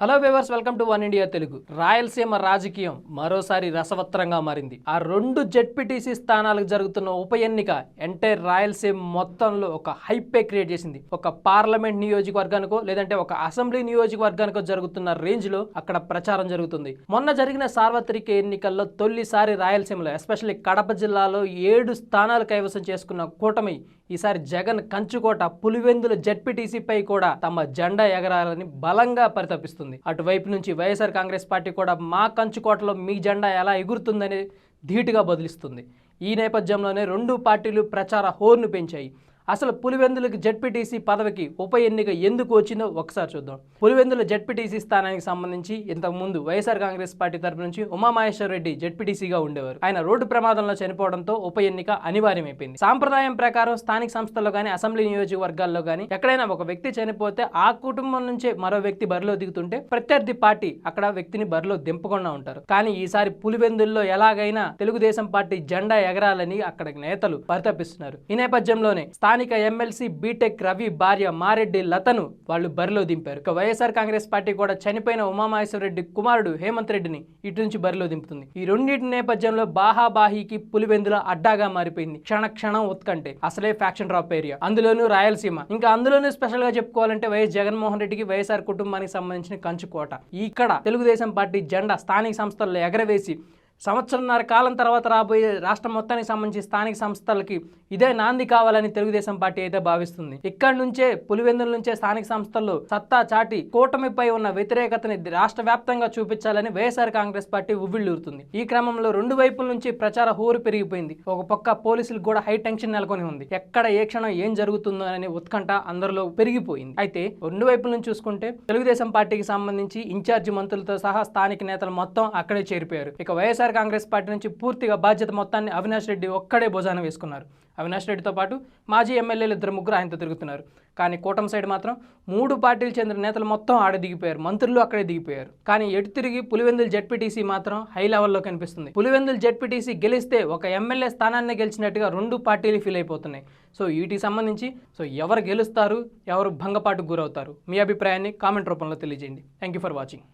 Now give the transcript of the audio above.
Hello viewers welcome to one India Telugu Rayalaseema రాజకీయం మరోసారి రసవత్రంగా మారింది. ఆ రెండు జెడ్పీటీసీ స్థానాలకు జరుగుతున్న ఉప ఎన్నిక ఎంటైర్ రాయలసీమ మొత్తంలో ఒక హైపే క్రియేట్ చేసింది. ఒక పార్లమెంట్ నియోజకవర్గానికో లేదంటే ఒక అసెంబ్లీ నియోజకవర్గానికో జరుగుతున్న రేంజ్లో అక్కడ ప్రచారం జరుగుతుంది. మొన్న జరిగిన సార్వత్రిక ఎన్నికల్లో తొలిసారి రాయలసీమలో ఎస్పెషల్లీ కడప జిల్లాలో ఏడు స్థానాలు కైవసం చేసుకున్న కూటమి ఈసారి జగన్ కంచుకోట పులివెందుల జెడ్పీటీసీపై కూడా తమ జెండా ఎగరాలని బలంగా పరితపిస్తుంది. అటువైపు నుంచి వైఎస్ఆర్ కాంగ్రెస్ పార్టీ కూడా మా కంచుకోటలో మీ జెండా ఎలా ఎగురుతుందని ధీటుగా బదిలిస్తుంది. ఈ నేపథ్యంలోనే రెండు పార్టీలు ప్రచార హోర్ను పెంచాయి. అసలు పులివెందులకు జడ్పీటీసీ పదవికి ఉప ఎన్నిక ఎందుకు వచ్చిందో ఒకసారి చూద్దాం. పులివెందుల జడ్పీటీసీ స్థానానికి సంబంధించి ఇంతకుముందు వైఎస్ఆర్ కాంగ్రెస్ పార్టీ తరపు నుంచి ఉమామహేశ్వర రెడ్డి జడ్పీటీసీగా ఉండేవారు. ఆయన రోడ్డు ప్రమాదంలో చనిపోవడంతో ఉప ఎన్నిక అనివార్యమైపోయింది. సాంప్రదాయం ప్రకారం స్థానిక సంస్థల్లో కానీ అసెంబ్లీ నియోజకవర్గాల్లో కానీ ఎక్కడైనా ఒక వ్యక్తి చనిపోతే ఆ కుటుంబం నుంచే మరో వ్యక్తి బరిలో దిగుతుంటే ప్రత్యర్థి పార్టీ అక్కడ వ్యక్తిని బరిలో దింపకుండా ఉంటారు. కానీ ఈసారి పులివెందుల్లో ఎలాగైనా తెలుగుదేశం పార్టీ జెండా ఎగరాలని అక్కడ నేతలు పరితపిస్తున్నారు. ఈ నేపథ్యంలోనే స్థానిక ఎమ్మెల్సీ బీటెక్ రవి భార్య మారెడ్డి లతను వాళ్ళు బరిలో దింపారు. ఇక వైఎస్ఆర్ కాంగ్రెస్ పార్టీ కూడా చనిపోయిన ఉమామహేశ్వర రెడ్డి కుమారుడు హేమంత్ రెడ్డిని ఇటు నుంచి బరిలో దింపుతుంది. ఈ రెండింటి నేపథ్యంలో బాహాబాహికి పులివెందుల అడ్డాగా మారిపోయింది. క్షణ క్షణం ఉత్కంటే అసలే ఫ్యాక్షన్ డ్రాప్ ఏరియా. అందులోనూ రాయలసీమ. ఇంకా అందులోనూ స్పెషల్గా చెప్పుకోవాలంటే వైఎస్ జగన్మోహన్ రెడ్డికి వైఎస్ఆర్ కుటుంబానికి సంబంధించిన కంచుకోట. ఇక్కడ తెలుగుదేశం పార్టీ జెండా స్థానిక సంస్థల్లో ఎగరవేసి సంవత్సరంన్నర కాలం తర్వాత రాబోయే రాష్ట్రం మొత్తానికి సంబంధించి స్థానిక సంస్థలకి ఇదే నాంది కావాలని తెలుగుదేశం పార్టీ అయితే భావిస్తుంది. ఇక్కడి నుంచే పులివెందుల నుంచే స్థానిక సంస్థల్లో సత్తా చాటి కూటమిపై ఉన్న వ్యతిరేకతని రాష్ట్ర వ్యాప్తంగా చూపించాలని వైఎస్ఆర్ కాంగ్రెస్ పార్టీ ఉవ్విళ్ళూరుతుంది. ఈ క్రమంలో రెండు వైపుల నుంచి ప్రచార హోరు పెరిగిపోయింది. ఒక పక్క పోలీసులు కూడా హై టెన్షన్ నెలకొని ఉంది. ఎక్కడ ఏ క్షణం ఏం జరుగుతుందో అనే ఉత్కంఠ అందరిలో పెరిగిపోయింది. అయితే రెండు వైపుల నుంచి చూసుకుంటే తెలుగుదేశం పార్టీకి సంబంధించి ఇన్ఛార్జి మంత్రులతో సహా స్థానిక నేతలు మొత్తం అక్కడే చేరిపోయారు. ఇక వైఎస్ఆర్ వైఎస్ఆర్ కాంగ్రెస్ పార్టీ నుంచి పూర్తిగా బాధ్యత మొత్తాన్ని అవినాష్ రెడ్డి ఒక్కడే భోజనం వేసుకున్నారు. అవినాష్ రెడ్డితో పాటు మాజీ ఎమ్మెల్యేలు ఇద్దరు ముగ్గురు ఆయనతో తిరుగుతున్నారు. కానీ కూటమి సైడ్ మాత్రం మూడు పార్టీలు చెందిన నేతలు మొత్తం ఆడ దిగిపోయారు. మంత్రులు అక్కడే దిగిపోయారు. కానీ ఎటు తిరిగి పులివెందుల జడ్పీటీసీ మాత్రం హై లెవెల్లో కనిపిస్తుంది. పులివెందుల జడ్పీటీసీ గెలిస్తే ఒక ఎమ్మెల్యే స్థానాన్ని గెలిచినట్టుగా రెండు పార్టీలు ఫీల్ అయిపోతున్నాయి. సో వీటికి సంబంధించి సో ఎవరు గెలుస్తారు ఎవరు భంగపాటుకు గురవుతారు మీ అభిప్రాయాన్ని కామెంట్ రూపంలో తెలియజేయండి. Thank you for watching